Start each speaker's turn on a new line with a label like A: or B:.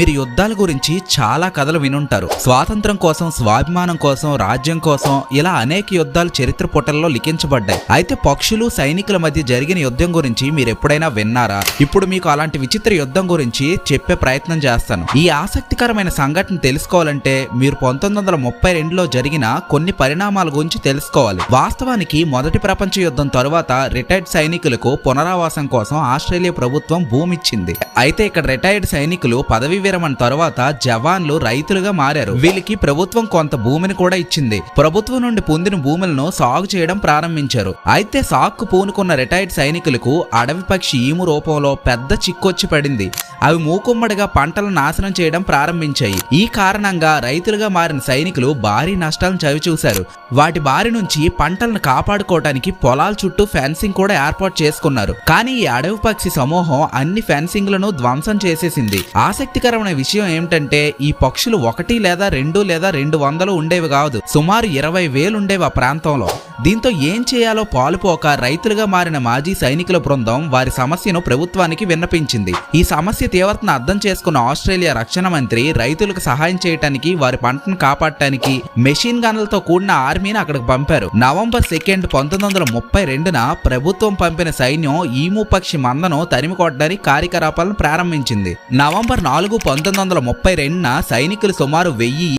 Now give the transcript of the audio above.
A: మీరు యుద్ధాల గురించి చాలా కథలు వినుంటారు. స్వాతంత్రం కోసం స్వాభిమానం కోసం రాజ్యం కోసం ఇలా అనేక యుద్ధాలు చరిత్ర పుటల్లో లిఖించబడ్డాయి. అయితే పక్షులు సైనికుల మధ్య జరిగిన యుద్ధం గురించి మీరు ఎప్పుడైనా విన్నారా? ఇప్పుడు మీకు అలాంటి విచిత్ర యుద్ధం గురించి చెప్పే ప్రయత్నం చేస్తాను. ఈ ఆసక్తికరమైన సంఘటన తెలుసుకోవాలంటే మీరు పంతొమ్మిది వందల ముప్పై రెండులో జరిగిన కొన్ని పరిణామాల గురించి తెలుసుకోవాలి. వాస్తవానికి మొదటి ప్రపంచ యుద్ధం తరువాత రిటైర్డ్ సైనికులకు పునరావాసం కోసం ఆస్ట్రేలియా ప్రభుత్వం భూమి ఇచ్చింది అయితే ఇక్కడ రిటైర్డ్ సైనికులు పదవి విరమణ తరువాత జవాన్లు రైతులుగా మారారు. వీళ్ళకి ప్రభుత్వం కొంత భూమిని కూడా ఇచ్చింది. ప్రభుత్వం నుండి పొందిన భూములను సాగు చేయడం ప్రారంభించారు. అయితే సాగుకు పూనుకున్న రిటైర్డ్ సైనికులకు అడవి పక్షి ఈము రూపంలో పెద్ద చిక్కొచ్చి పడింది. అవి మూకుమ్మడిగా పంటలను నాశనం చేయడం ప్రారంభించాయి. ఈ కారణంగా రైతులుగా మారిన సైనికులు భారీ నష్టాలను చవిచూశారు. వాటి బారి నుంచి పంటలను కాపాడుకోవడానికి పొలాల చుట్టూ ఫెన్సింగ్ కూడా ఏర్పాటు చేసుకున్నారు. కానీ ఈ అడవి పక్షి సమూహం అన్ని ఫెన్సింగ్లను ధ్వంసం చేసేసింది. ఆసక్తికరమైన విషయం ఏమిటంటే ఈ పక్షులు ఒకటి లేదా రెండు లేదా రెండు వందలు ఉండేవి కాదు. సుమారు ఇరవై వేలు ఉండేవి ఆ ప్రాంతంలో. దీంతో ఏం చేయాలో పాలుపోక రైతులుగా మారిన మాజీ సైనికుల బృందం వారి సమస్యను ప్రభుత్వానికి విన్నపించింది. ఈ సమస్య తీవ్రతను అర్థం చేసుకున్న ఆస్ట్రేలియా రక్షణ మంత్రి రైతులకు సహాయం చేయడానికి వారి పంటను కాపాడటానికి మెషిన్ గన్లతో కూడిన ఆర్మీని అక్కడికి పంపారు. నవంబర్ సెకండ్ పంతొమ్మిది వందల ముప్పై రెండున ప్రభుత్వం పంపిన సైన్యం ఈము పక్షి మందను తరిమి కొట్టడానికి కార్యకలాపాలను ప్రారంభించింది. నవంబర్ నాలుగు పంతొమ్మిది వందల ముప్పై రెండున సైనికులు సుమారు వెయ్యి